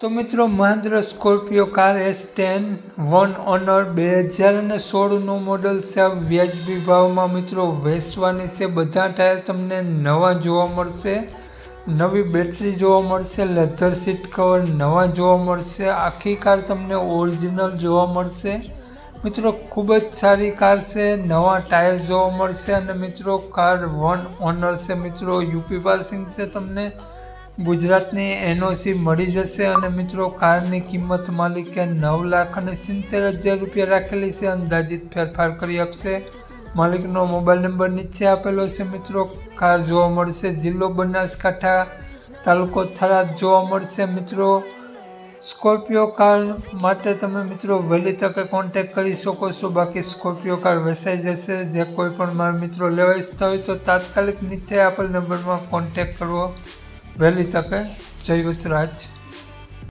તો મિત્રો, Mahindra Scorpio car S ten one owner બે હજાર અને સોળનું મોડલ છે. વ્યાજબી ભાવમાં મિત્રો, વેચવાની છે. બધા ટાયર તમને નવા જોવા મળશે. નવી બેટરી જોવા મળશે. લેધર સીટ કવર નવા જોવા મળશે. આખી કાર તમને ઓરિજિનલ જોવા મળશે. મિત્રો, ખૂબ જ સારી કાર છે. નવા ટાયર જોવા મળશે. અને મિત્રો, કાર વન ઓનર છે. મિત્રો, યુપી પાસિંગ છે તમને. ગુજરાતની એનઓસી મળી જશે અને મિત્રો, કારની કિંમત માલિકે નવ લાખ અને સિત્તેર હજાર રૂપિયા રાખેલી છે. અંદાજિત ફેરફાર કરી આપશે. માલિકનો મોબાઈલ નંબર નીચે આપેલો છે મિત્રો. કાર જોવા મળશે. જિલ્લો બનાસકાંઠા, તાલુકો થરાદ જોવા મળશે મિત્રો. સ્કોર્પિયો કાર માટે તમે મિત્રો વહેલી તકે કોન્ટેક કરી શકો છો. બાકી સ્કોર્પિયો કાર વેચાઈ જશે. જે કોઈ પણ મારા મિત્રો લેવા ઈચ્છતા હોય તો તાત્કાલિક નીચે આપેલ નંબરમાં કોન્ટેક કરવો વહેલી તકે જય વસરાજ